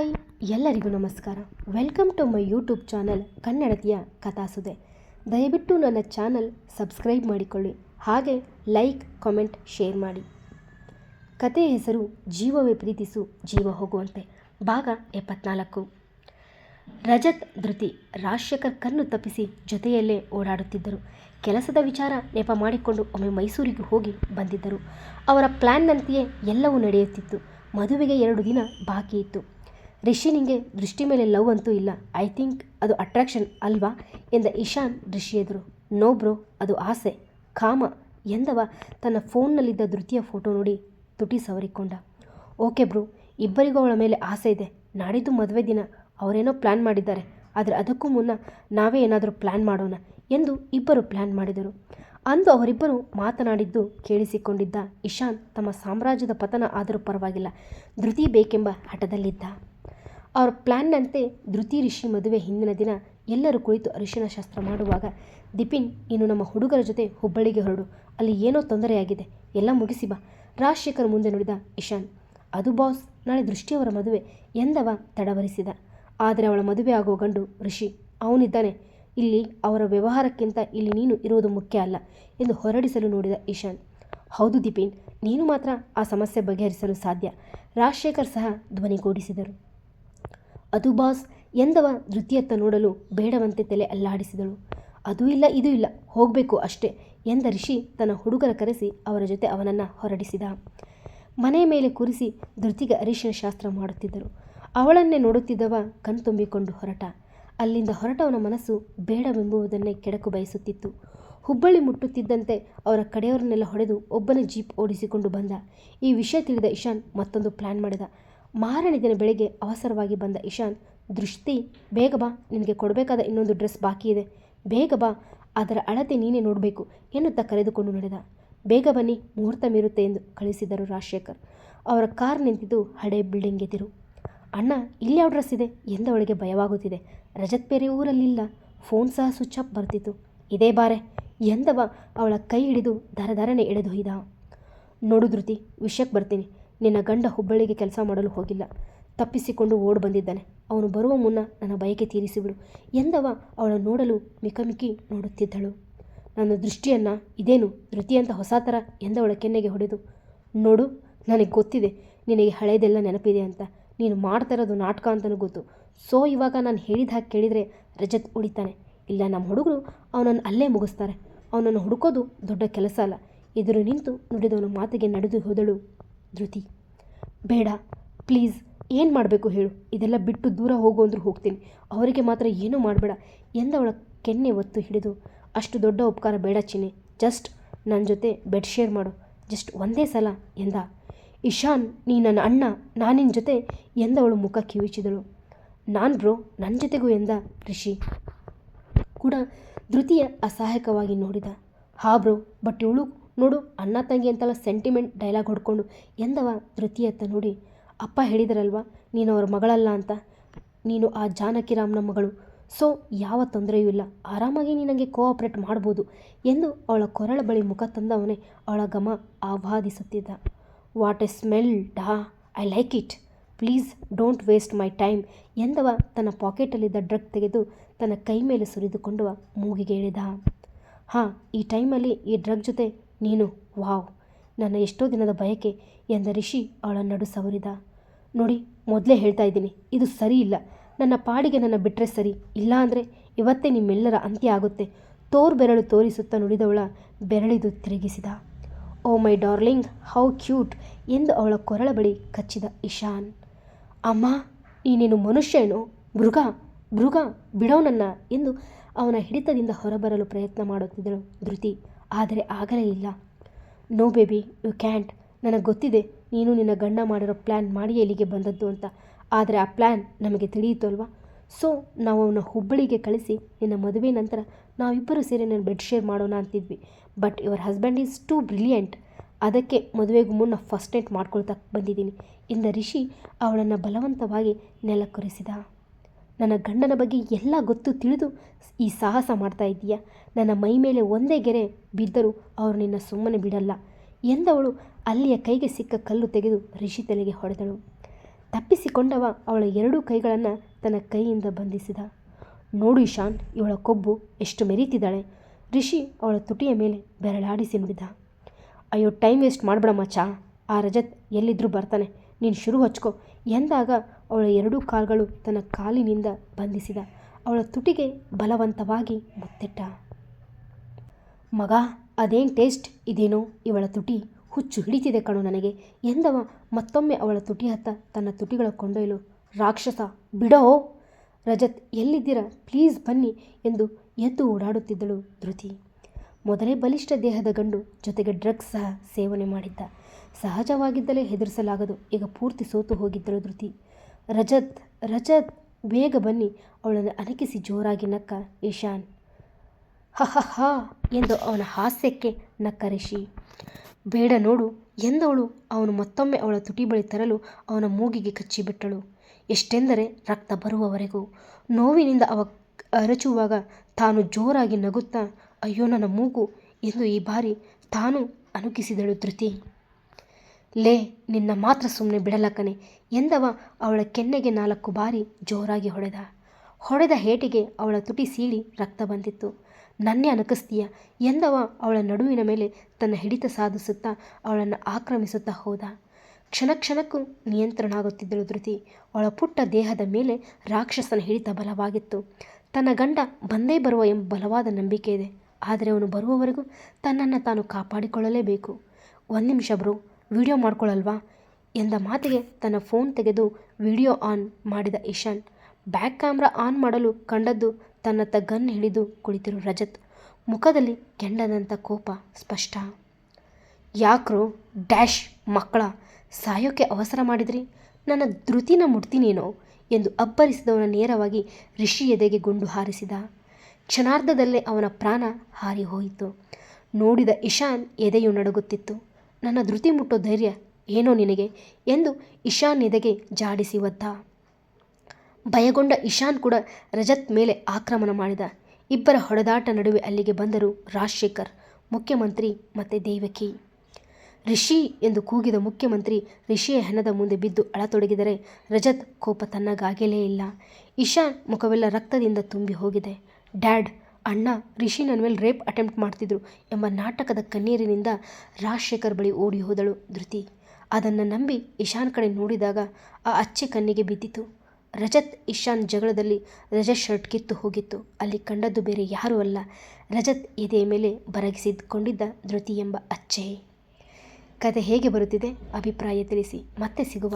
Hi, ಎಲ್ಲರಿಗೂ ನಮಸ್ಕಾರ. Welcome to my YouTube channel ಕನ್ನಡತಿಯ ಕಥಾಸುದೆ. ದಯವಿಟ್ಟು ನನ್ನ ಚಾನಲ್ ಸಬ್ಸ್ಕ್ರೈಬ್ ಮಾಡಿಕೊಳ್ಳಿ. ಹಾಗೆ ಲೈಕ್, ಕಾಮೆಂಟ್, ಶೇರ್ ಮಾಡಿ. ಕತೆ ಹೆಸರು ಜೀವವೇ ಪ್ರೀತಿಸು, ಜೀವ ಹೋಗುವಂತೆ. ಭಾಗ ಎಪ್ಪತ್ನಾಲ್ಕು. ರಜತ್, ಧೃತಿ, ರಾಜಶೇಖರ್ ಕಣ್ಣು ತಪ್ಪಿಸಿ ಜೊತೆಯಲ್ಲೇ ಓಡಾಡುತ್ತಿದ್ದರು. ಕೆಲಸದ ವಿಚಾರ ನೆಪ ಮಾಡಿಕೊಂಡು ಒಮ್ಮೆ ಮೈಸೂರಿಗೆ ಹೋಗಿ ಬಂದಿದ್ದರು. ಅವರ ಪ್ಲ್ಯಾನ್ನಂತೆಯೇ ಎಲ್ಲವೂ ನಡೆಯುತ್ತಿತ್ತು. ಮದುವೆಗೆ ಎರಡು ದಿನ ಬಾಕಿ ಇತ್ತು. ರಿಷಿ ನಿಂಗೆ ದೃಷ್ಟಿ ಮೇಲೆ ಲವ್ ಅಂತೂ ಇಲ್ಲ. ಐ ಥಿಂಕ್ ಅದು ಅಟ್ರಾಕ್ಷನ್ ಅಲ್ವಾ? ಎಂದ ಇಶಾನ್ ರಿಷಿ ಎದುರು. ನೋ ಬ್ರೋ ಅದು ಆಸೆ. ಕಾಮ, ಎಂದವ? ತನ್ನ ಫೋನ್ನಲ್ಲಿದ್ದ ಧೃತಿಯ ಫೋಟೋ ನೋಡಿ ತುಟಿ ಸವರಿಕೊಂಡ. ಓಕೆ ಬ್ರೋ ಇಬ್ಬರಿಗೂ ಅವಳ ಮೇಲೆ ಆಸೆ ಇದೆ. ನಾಡಿದ್ದು ಮದುವೆ ದಿನ. ಅವರೇನೋ ಪ್ಲ್ಯಾನ್ ಮಾಡಿದ್ದಾರೆ. ಆದರೆ ಅದಕ್ಕೂ ಮುನ್ನ ನಾವೇ ಏನಾದರೂ ಪ್ಲ್ಯಾನ್ ಮಾಡೋಣ ಎಂದು ಇಬ್ಬರು ಪ್ಲ್ಯಾನ್ ಮಾಡಿದರು. ಅಂದು ಅವರಿಬ್ಬರು ಮಾತನಾಡಿದ್ದು ಕೇಳಿಸಿಕೊಂಡಿದ್ದ ಇಶಾನ್ ತಮ್ಮ ಸಾಮ್ರಾಜ್ಯದ ಪತನ ಆದರೂ ಪರವಾಗಿಲ್ಲ. ಧೃತಿ ಬೇಕೆಂಬ ಹಠದಲ್ಲಿದ್ದ. ಅವರ ಪ್ಲ್ಯಾನ್ನಂತೆ ಧೃತಿ ಋಷಿ ಮದುವೆ ಹಿಂದಿನ ದಿನ ಎಲ್ಲರೂ ಕುಳಿತು ಅರಿಶಿನ ಶಾಸ್ತ್ರ ಮಾಡುವಾಗ, ದಿಪಿನ್ ಇನ್ನು ನಮ್ಮ ಹುಡುಗರ ಜೊತೆ ಹುಬ್ಬಳ್ಳಿಗೆ ಹೊರಡು. ಅಲ್ಲಿ ಏನೋ ತೊಂದರೆಯಾಗಿದೆ. ಎಲ್ಲ ಮುಗಿಸಿ ಬಾ. ರಾಜಶೇಖರ್ ಮುಂದೆ ನುಡಿದ ಇಶಾನ್, ಅದು ಬಾಸ್ ನಾಳೆ ದೃಷ್ಟಿಯವರ ಮದುವೆ ಎಂದವ ತಡವರಿಸಿದ. ಆದರೆ ಅವಳ ಮದುವೆ ಆಗೋ ಗಂಡು ಋಷಿ ಅವನಿದ್ದಾನೆ. ಇಲ್ಲಿ ಅವರ ವ್ಯವಹಾರಕ್ಕಿಂತ ಇಲ್ಲಿ ನೀನು ಇರುವುದು ಮುಖ್ಯ ಅಲ್ಲ ಎಂದು ಹೊರಡಿಸಲು ನೋಡಿದ ಇಶಾನ್, ಹೌದು ದಿಪಿನ್, ನೀನು ಮಾತ್ರ ಆ ಸಮಸ್ಯೆ ಬಗೆಹರಿಸಲು ಸಾಧ್ಯ. ರಾಜಶೇಖರ್ ಸಹ ಧ್ವನಿಗೂಡಿಸಿದರು. ಅದು ಬಾಸ್ ಎಂದವ ಧೃತಿಯತ್ತ ನೋಡಲು ಬೇಡವಂತೆ ತಲೆ ಅಲ್ಲಾಡಿಸಿದಳು. ಅದು ಇಲ್ಲ, ಇದು ಇಲ್ಲ, ಹೋಗಬೇಕು ಅಷ್ಟೇ ಎಂದ ಋಷಿ ತನ್ನ ಹುಡುಗರ ಕರೆಸಿ ಅವರ ಜೊತೆ ಅವನನ್ನು ಹೊರಡಿಸಿದ. ಮನೆ ಮೇಲೆ ಕೂರಿಸಿ ಧೃತಿಗೆ ಅರಿಶಿನ ಶಾಸ್ತ್ರ ಮಾಡುತ್ತಿದ್ದರು. ಅವಳನ್ನೇ ನೋಡುತ್ತಿದ್ದವ ಕಣ್ತುಂಬಿಕೊಂಡು ಹೊರಟ. ಅಲ್ಲಿಂದ ಹೊರಟವನ ಮನಸ್ಸು ಬೇಡವೆಂಬುವುದನ್ನೇ ಕೆಡಕು ಬಯಸುತ್ತಿತ್ತು. ಹುಬ್ಬಳ್ಳಿ ಮುಟ್ಟುತ್ತಿದ್ದಂತೆ ಅವರ ಕಡೆಯವರನ್ನೆಲ್ಲ ಹೊಡೆದು ಒಬ್ಬನೇ ಜೀಪ್ ಓಡಿಸಿಕೊಂಡು ಬಂದ. ಈ ವಿಷಯ ತಿಳಿದ ಇಶಾನ್ ಮತ್ತೊಂದು ಪ್ಲ್ಯಾನ್ ಮಾಡಿದ. ಮಾರನೇ ದಿನ ಬೆಳಿಗ್ಗೆ ಅವಸರವಾಗಿ ಬಂದ ಇಶಾನ್, ದೃಷ್ಟಿ, ಬೇಗ ಬಾ, ನಿನಗೆ ಕೊಡಬೇಕಾದ ಇನ್ನೊಂದು ಡ್ರೆಸ್ ಬಾಕಿ ಇದೆ. ಬೇಗ ಬಾ, ಅದರ ಅಳತೆ ನೀನೇ ನೋಡಬೇಕು ಎನ್ನುತ್ತಾ ಕರೆದುಕೊಂಡು ನಡೆದ. ಬೇಗ ಬನ್ನಿ, ಮುಹೂರ್ತ ಮೀರುತ್ತೆ ಎಂದು ಕಳಿಸಿದರು ರಾಜಶೇಖರ್. ಅವರ ಕಾರ್ ನಿಂತಿದ್ದು ಹಳೆ ಬಿಲ್ಡಿಂಗ್ ಎದಿರು. ಅಣ್ಣ, ಇಲ್ಲಿ ಯಾವ ಡ್ರೆಸ್ ಇದೆ? ಎಂದವಳಿಗೆ ಭಯವಾಗುತ್ತಿದೆ. ರಜತ್ ಬೇರೆ ಊರಲ್ಲಿಲ್ಲ. ಫೋನ್ ಸಹ ಸ್ವಿಚ್ ಆಫ್ ಬರ್ತಿತ್ತು. ಇದೇ ಬಾರೆ, ಎಂದವ ಅವಳ ಕೈ ಹಿಡಿದು ದರದರನೆ ಎಳೆದೊಯ್ದ. ನೋಡು ಧೃತಿ ವಿಷಯಕ್ಕೆ ಬರ್ತೀನಿ. ನಿನ್ನ ಗಂಡ ಹುಬ್ಬಳ್ಳಿಗೆ ಕೆಲಸ ಮಾಡಲು ಹೋಗಿಲ್ಲ. ತಪ್ಪಿಸಿಕೊಂಡು ಓಡಿ ಬಂದಿದ್ದಾನೆ. ಅವನು ಬರುವ ಮುನ್ನ ನನ್ನ ಬಯಕೆ ತೀರಿಸಿಬಿಡು. ಎಂದವ ಅವಳನ್ನು ನೋಡಲು ಮಿಕಮಿಕಿ ನೋಡುತ್ತಿದ್ದಳು. ನನ್ನ ದೃಷ್ಟಿಯನ್ನು ಇದೇನು ಧೃತಿಯಂತ ಹೊಸ ಥರ ಎಂದವಳ ಕೆನ್ನೆಗೆ ಹೊಡೆದು. ನೋಡು, ನನಗೆ ಗೊತ್ತಿದೆ, ನಿನಗೆ ಹಳೆಯದೆಲ್ಲ ನೆನಪಿದೆ ಅಂತ. ನೀನು ಮಾಡ್ತಾ ಇರೋದು ನಾಟಕ ಅಂತಲೂ ಗೊತ್ತು. ಸೊ, ಇವಾಗ ನಾನು ಹೇಳಿದ ಹಾಗೆ ಕೇಳಿದರೆ ರಜತ್ ಉಳಿತಾನೆ. ಇಲ್ಲ, ನಮ್ಮ ಹುಡುಗರು ಅವನನ್ನು ಅಲ್ಲೇ ಮುಗಿಸ್ತಾರೆ. ಅವನನ್ನು ಹುಡುಕೋದು ದೊಡ್ಡ ಕೆಲಸ ಅಲ್ಲ. ಎದುರು ನಿಂತು ನುಡಿದವನ ಮಾತಿಗೆ ನಡೆದು ಹೋದಳು ಧೃತಿ. ಬೇಡ, ಪ್ಲೀಸ್, ಏನು ಮಾಡಬೇಕು ಹೇಳು. ಇದೆಲ್ಲ ಬಿಟ್ಟು ದೂರ ಹೋಗು ಅಂದರೂ ಹೋಗ್ತೀನಿ. ಅವರಿಗೆ ಮಾತ್ರ ಏನೂ ಮಾಡಬೇಡ. ಎಂದವಳ ಕೆನ್ನೆ ಒತ್ತು ಹಿಡಿದು, ಅಷ್ಟು ದೊಡ್ಡ ಉಪಕಾರ ಬೇಡ ಚಿನ್ನೆ. ಜಸ್ಟ್ ನನ್ನ ಜೊತೆ ಬೆಡ್ ಶೇರ್ ಮಾಡು. ಜಸ್ಟ್ ಒಂದೇ ಸಲ ಎಂದ. ಇಶಾನ್, ನೀ ನನ್ನ ಅಣ್ಣ, ನಾನಿನ ಜೊತೆ ಎಂದವಳು ಮುಖ ಕಿವಿಚಿದಳು. ನಾನು ಬ್ರೋ ನನ್ನ ಜೊತೆಗೂ ಎಂದ ಋಷಿ ಕೂಡ ಧೃತಿಯ ಅಸಹಾಯಕವಾಗಿ ನೋಡಿದ. ಹಾ ಬ್ರೋ, ಬಟ್ ಇವಳು ನೋಡು, ಅಣ್ಣ ತಂಗಿ ಅಂತೆಲ್ಲ ಸೆಂಟಿಮೆಂಟ್ ಡೈಲಾಗ್ ಹೊಡ್ಕೊಂಡು ಎಂದವ ಧೃತಿಯತ್ತ ನೋಡಿ. ಅಪ್ಪ ಹೇಳಿದರಲ್ವಾ, ನೀನು ಅವ್ರ ಮಗಳಲ್ಲ ಅಂತ. ನೀನು ಆ ಜಾನಕಿ ರಾಮ್ನ ಮಗಳು. ಸೊ ಯಾವ ತೊಂದರೆಯೂ ಇಲ್ಲ. ಆರಾಮಾಗಿ ನೀನಂಗೆ ಕೋಆಪ್ರೇಟ್ ಮಾಡ್ಬೋದು ಎಂದು ಅವಳ ಕೊರಳ ಬಳಿ ಮುಖ ತಂದವನೇ ಅವಳ ಗಮ ಆಹ್ವಾದಿಸುತ್ತಿದ್ದ ವಾಟ್ ಎ ಸ್ಮೆಲ್ ಡಾ I like it please don't waste my time ಎಂದವ ತನ್ನ ಪಾಕೆಟಲ್ಲಿದ್ದ ಡ್ರಗ್ ತೆಗೆದು ತನ್ನ ಕೈ ಮೇಲೆ ಸುರಿದುಕೊಂಡುವ ಮೂಗಿಗೆ ಎಳೆದ. ಹಾಂ, ಈ ಟೈಮಲ್ಲಿ ಈ ಡ್ರಗ್ ಜೊತೆ ನೀನು, ವಾವ್, ನನ್ನ ಎಷ್ಟೋ ದಿನದ ಬಯಕೆ ಎಂದ ರಿಷಿ ಅವಳ ನಡು ಸವರಿದ. ನೋಡಿ, ಮೊದಲೇ ಹೇಳ್ತಾ ಇದ್ದೀನಿ, ಇದು ಸರಿ ಇಲ್ಲ. ನನ್ನ ಪಾಡಿಗೆ ನನ್ನ ಬಿಟ್ಟರೆ ಸರಿ ಇಲ್ಲ ಅಂದರೆ ಇವತ್ತೇ ನಿಮ್ಮೆಲ್ಲರ ಅಂತ್ಯ ಆಗುತ್ತೆ. ತೋರ್ ಬೆರಳು ತೋರಿಸುತ್ತಾ ನುಡಿದವಳ ಬೆರಳಿದು ತಿರುಗಿಸಿದ. Oh my darling, how cute ಎಂದು ಅವಳ ಕೊರಳ ಬಳಿ ಕಚ್ಚಿದ ಇಶಾನ್. ಅಮ್ಮ, ನೀನೇನು ಮನುಷ್ಯನೋ? ಮೃಗ ಮೃಗ, ಬಿಡೋ ನನ್ನ ಎಂದು ಅವನ ಹಿಡಿತದಿಂದ ಹೊರಬರಲು ಪ್ರಯತ್ನ ಮಾಡುತ್ತಿದ್ದಳು ಧೃತಿ. ಆದರೆ ಆಗಲೇ ಇಲ್ಲ. ನೋ ಬೇಬಿ ಯು ಕ್ಯಾಂಟ್ ನನಗೆ ಗೊತ್ತಿದೆ, ನೀನು ನಿನ್ನ ಗಂಡ ಮಾಡಿರೋ ಪ್ಲ್ಯಾನ್ ಮಾಡಿ ಇಲ್ಲಿಗೆ ಬಂದದ್ದು ಅಂತ. ಆದರೆ ಆ ಪ್ಲ್ಯಾನ್ ನಮಗೆ ತಿಳಿಯಿತು ಅಲ್ವಾ? ಸೊ ನಾವು ಅವನ ಹುಬ್ಬಳ್ಳಿಗೆ ಕಳಿಸಿ, ನಿನ್ನ ಮದುವೆ ನಂತರ ನಾವಿಬ್ಬರು ಸೇರಿ ನನ್ನ ಬೆಡ್ ಶೇರ್ ಮಾಡೋಣ ಅಂತಿದ್ವಿ. But your husband is too brilliant ಅದಕ್ಕೆ ಮದುವೆಗೂ ಮುನ್ನ ಫಸ್ಟ್ ನೈಟ್ ಮಾಡ್ಕೊಳ್ತಾ ಬಂದಿದ್ದೀನಿ. ಇಂದ ರಿಷಿ ಅವಳನ್ನು ಬಲವಂತವಾಗಿ ನೆಲಕ್ಕೊರೆಸಿದ. ನನ್ನ ಗಂಡನ ಬಗ್ಗೆ ಎಲ್ಲ ಗೊತ್ತು ತಿಳಿದು ಈ ಸಾಹಸ ಮಾಡ್ತಾ ಇದ್ದೀಯಾ? ನನ್ನ ಮೈ ಮೇಲೆ ಒಂದೇ ಗೆರೆ ಬಿದ್ದರೂ ಅವರು ನಿನ್ನ ಸುಮ್ಮನೆ ಬಿಡಲ್ಲ ಎಂದವಳು ಅಲ್ಲಿಯ ಕೈಗೆ ಸಿಕ್ಕ ಕಲ್ಲು ತೆಗೆದು ರಿಷಿ ತಲೆಗೆ ಹೊಡೆದಳು. ತಪ್ಪಿಸಿಕೊಂಡವ ಅವಳ ಎರಡೂ ಕೈಗಳನ್ನು ತನ್ನ ಕೈಯಿಂದ ಬಂಧಿಸಿದ. ನೋಡು ಇಶಾನ್ ಇವಳ ಕೊಬ್ಬು ಎಷ್ಟು ಮೆರೀತಿದ್ದಾಳೆ. ರಿಷಿ ಅವಳ ತುಟಿಯ ಮೇಲೆ ಬೆರಳಾಡಿಸಿ ನುಡಿದ ಅಯ್ಯೋ, ಟೈಮ್ ವೇಸ್ಟ್ ಮಾಡಬೇಡ ಮಚ್ಚ ಆ ರಜತ್ ಎಲ್ಲಿದ್ದರೂ ಬರ್ತಾನೆ. ನೀನು ಶುರು ಹಚ್ಕೋ. ಎಂದಾಗ ಅವಳ ಎರಡೂ ಕಾಲುಗಳು ತನ್ನ ಕಾಲಿನಿಂದ ಬಂಧಿಸಿದ. ಅವಳ ತುಟಿಗೆ ಬಲವಂತವಾಗಿ ಮುತ್ತಿಟ್ಟ. ಮಗ, ಅದೇನು ಟೇಸ್ಟ್? ಇದೇನೋ ಇವಳ ತುಟಿ. ಹುಚ್ಚು ಹಿಡಿತಿದೆ ಕಣೋ ನನಗೆ. ಎಂದವ ಮತ್ತೊಮ್ಮೆ ಅವಳ ತುಟಿ ಹತ್ತ ತನ್ನ ತುಟಿಗಳ ಕೊಂಡೊಯ್ಲು. ರಾಕ್ಷಸ, ಬಿಡೋ! ರಜತ್, ಎಲ್ಲಿದ್ದೀರಾ? ಪ್ಲೀಸ್ ಬನ್ನಿ ಎಂದು ಎದ್ದು ಓಡಾಡುತ್ತಿದ್ದಳು ಧೃತಿ. ಮೊದಲೇ ಬಲಿಷ್ಠ ದೇಹದ ಗಂಡು ಜೊತೆಗೆ ಡ್ರಗ್ಸ್ ಸಹ ಸೇವನೆ ಮಾಡಿದ್ದ. ಸಹಜವಾಗಿದ್ದಲೇ ಹೆದರಿಸಲಾಗದು. ಈಗ ಪೂರ್ತಿ ಸೋತು ಹೋಗಿದ್ದಳು ಧೃತಿ. ರಜತ್ ರಜತ್, ಬೇಗ ಬನ್ನಿ. ಅವಳನ್ನು ಅಣಕಿಸಿ ಜೋರಾಗಿ ನಕ್ಕ. ಈಶಾನ್. ಹ ಹ ಹ ಎಂದು ಅವನ ಹಾಸ್ಯಕ್ಕೆ ನಕ್ಕ ರಿಷಿ. ಬೇಡ ನೋಡು ಎಂದವಳು. ಅವನು ಮತ್ತೊಮ್ಮೆ ಅವಳ ತುಟಿ ಬಳಿ ತರಲು ಅವನ ಮೂಗಿಗೆ ಕಚ್ಚಿಬಿಟ್ಟಳು ಎಷ್ಟೆಂದರೆ ರಕ್ತ ಬರುವವರೆಗೂ. ನೋವಿನಿಂದ ಅವ ಅರಚುವಾಗ ತಾನು ಜೋರಾಗಿ ನಗುತ್ತಾ, ಅಯ್ಯೋ, ನನ್ನ ಮೂಗು. ಎಂದು ಈ ಬಾರಿ ತಾನು ಅನುಕಿಸಿದಳು ಧೃತಿ. ಲೇ, ನಿನ್ನ ಮಾತ್ರ ಸುಮ್ಮನೆ ಬಿಡಲಕ್ಕನೆ ಎಂದವ ಅವಳ ಕೆನ್ನೆಗೆ ನಾಲ್ಕು ಬಾರಿ ಜೋರಾಗಿ ಹೊಡೆದ. ಹೊಡೆದ ಹೇಟಿಗೆ ಅವಳ ತುಟಿ ಸೀಳಿ ರಕ್ತ ಬಂದಿತ್ತು. ನನ್ನೇ ಅನಕಿಸ್ತೀಯ, ಎಂದವ ಅವಳ ನಡುವಿನ ಮೇಲೆ ತನ್ನ ಹಿಡಿತ ಸಾಧಿಸುತ್ತಾ ಅವಳನ್ನು ಆಕ್ರಮಿಸುತ್ತಾ ಹೋದ. ಕ್ಷಣ ಕ್ಷಣಕ್ಕೂ ನಿಯಂತ್ರಣ ಆಗುತ್ತಿದ್ದಳು ಧೃತಿ. ಅವಳ ಪುಟ್ಟ ದೇಹದ ಮೇಲೆ ರಾಕ್ಷಸನ ಹಿಡಿತ ಬಲವಾಗಿತ್ತು. ತನ್ನ ಗಂಡ ಬಂದೇ ಬರುವ ಎಂಬ ಬಲವಾದ ನಂಬಿಕೆ ಇದೆ. ಆದರೆ ಅವನು ಬರುವವರೆಗೂ ತನ್ನನ್ನು ತಾನು ಕಾಪಾಡಿಕೊಳ್ಳಲೇಬೇಕು. ಒಂದು ನಿಮಿಷ ಬ್ರೋ ವಿಡಿಯೋ ಮಾಡ್ಕೊಳ್ಳಲ್ವಾ ಎಂದ ಮಾತಿಗೆ ತನ್ನ ಫೋನ್ ತೆಗೆದು ವಿಡಿಯೋ ಆನ್ ಮಾಡಿದ ಇಶಾನ್ ಬ್ಯಾಕ್ ಕ್ಯಾಮ್ರಾ ಆನ್ ಮಾಡಲು ಕಂಡದ್ದು ತನ್ನತ್ತ ಗನ್ ಹಿಡಿದು ಕುಳಿತಿರು ರಜತ್. ಮುಖದಲ್ಲಿ ಕೆಂಡದಂಥ ಕೋಪ ಸ್ಪಷ್ಟ. ಯಾಕ್ರೋ ಡ್ಯಾಶ್ ಮಕ್ಕಳ ಸಾಯೋಕ್ಕೆ ಅವಸರ ಮಾಡಿದ್ರಿ? ನನ್ನ ಧೃತಿನ ಮುಡ್ತೀನೇನೋ ಎಂದು ಅಬ್ಬರಿಸಿದವನ ನೇರವಾಗಿ ರಿಷಿ ಎದೆಗೆ ಗುಂಡು ಹಾರಿಸಿದ. ಕ್ಷಣಾರ್ಧದಲ್ಲೇ ಅವನ ಪ್ರಾಣ ಹಾರಿ ಹೋಯಿತು. ನೋಡಿದ ಇಶಾನ್ ಎದೆಯು ನಡುಗುತ್ತಿತ್ತು. ನನ್ನ ಧೃತಿ ಮುಟ್ಟೋ ಧೈರ್ಯ ಏನೋ ನಿನಗೆ ಎಂದು ಇಶಾನ್ ಎದೆಗೆ ಜಾಡಿಸಿ ಒದ್ದ ಭಯಗೊಂಡ ಇಶಾನ್ ಕೂಡ ರಜತ್ ಮೇಲೆ ಆಕ್ರಮಣ ಮಾಡಿದ. ಇಬ್ಬರ ಹೊಡೆದಾಟ ನಡುವೆ ಅಲ್ಲಿಗೆ ಬಂದರು ರಾಜಶೇಖರ್, ಮುಖ್ಯಮಂತ್ರಿ ಮತ್ತು ದೇವಕಿ. ರಿಷಿ ಎಂದು ಕೂಗಿದ ಮುಖ್ಯಮಂತ್ರಿ ರಿಷಿಯ ಹೆಣದ ಮುಂದೆ ಬಿದ್ದು ಅಳತೊಡಗಿದರೆ ರಜತ್ ಕೋಪ ತನ್ನಗಾಗಲೇ ಇಲ್ಲ. ಇಶಾನ್ ಮುಖವೆಲ್ಲ ರಕ್ತದಿಂದ ತುಂಬಿ ಹೋಗಿದೆ. ಡ್ಯಾಡ್ ಅಣ್ಣ ರಿಷಿ ನನ್ನ ಮೇಲೆ ರೇಪ್ ಅಟೆಂಪ್ಟ್ ಮಾಡ್ತಿದ್ರು ಎಂಬ ನಾಟಕದ ಕಣ್ಣೀರಿನಿಂದ ರಾಜಶೇಖರ್ ಬಳಿ ಓಡಿ ಹೋದಳು ಧೃತಿ. ಅದನ್ನು ನಂಬಿ ಇಶಾನ್ ಕಡೆ ನೋಡಿದಾಗ ಆ ಅಚ್ಚೆ ಕಣ್ಣಿಗೆ ಬಿದ್ದಿತು ರಜತ್ ಇಶಾನ್ ಜಗಳದಲ್ಲಿ ರಜತ್ ಶರ್ಟ್ ಕಿತ್ತು ಹೋಗಿತ್ತು. ಅಲ್ಲಿ ಕಂಡದ್ದು ಬೇರೆ ಯಾರೂ ಅಲ್ಲ. ರಜತ್ ಎದೆಯ ಮೇಲೆ ಬರಗಿಸಿಕೊಂಡಿದ್ದ ಧೃತಿ ಎಂಬ ಅಚ್ಚೆ. ಕತೆ ಹೇಗೆ ಬರುತ್ತಿದೆ? ಅಭಿಪ್ರಾಯ ತಿಳಿಸಿ. ಮತ್ತೆ ಸಿಗುವ